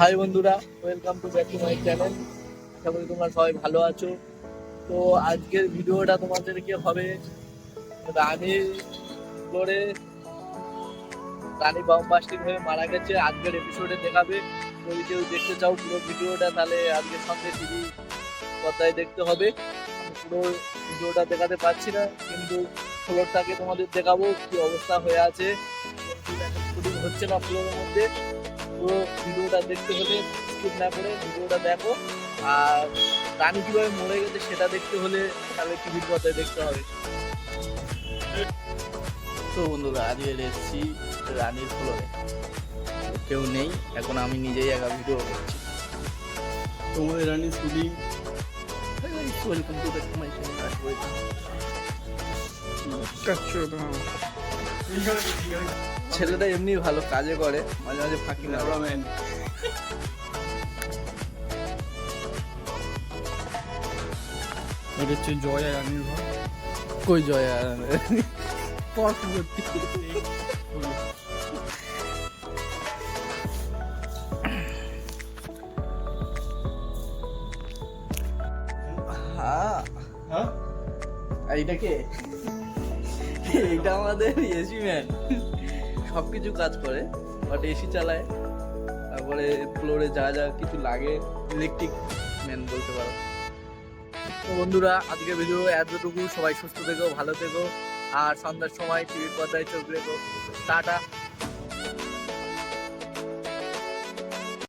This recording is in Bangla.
হাই বন্ধুরা welcome to back to my channel আশা করি তোমরা সবাই ভালো আছো। তো আজকের ভিডিওটা তোমাদেরকে হবে রানীর ফ্লোরে রানী বামবাস্টিং হয়ে মারা গেছে, আজকের এপিসোডে দেখাবে। যদি কেউ দেখতে চাও পুরো ভিডিওটা, তাহলে আজকে সন্ধ্যে টিভি পর্দায় দেখতে হবে। পুরো ভিডিওটা দেখাতে পারছি না, কিন্তু ফ্লোরটাকে তোমাদের দেখাবো, কি অবস্থা হয়ে আছে। হচ্ছে না ফ্লোরের মধ্যে। পুরো ভিডিওটা দেখতে হলে স্কিপ না করে ভিডিওটা দেখো। আর রানী কীভাবে মরে গেছে সেটা দেখতে হলে তাহলে টিভির পর্দায় দেখতে হবে। তো বন্ধুরা আজকে এসেছি রানীর ফ্লোরে কেউ নেই এখন আমি নিজেই একা ভিডিও করছি। তোমাদের Rani shooting welcome to back to my ছেলেটা এমনি ভালো কাজে করে মাঝে মাঝে ফাঁকি না এটা হচ্ছে জয় আর রানীর কই জয় আর হ্যাঁ। হ্যাঁ? আর এটা আমাদের এসি ম্যান সব কিছু কাজ করে, বাট এসি চালায়। তারপরে ফ্লোরে যা যা কিছু লাগে ইলেকট্রিক ম্যান বলতে পারো। তো বন্ধুরা আজকে ভিডিও এতটুকু। সবাই সুস্থ থেকো, ভালো থেকো। আর সন্ধ্যার সময় টিভির পর্দায় চোখ রেখো। টাটা।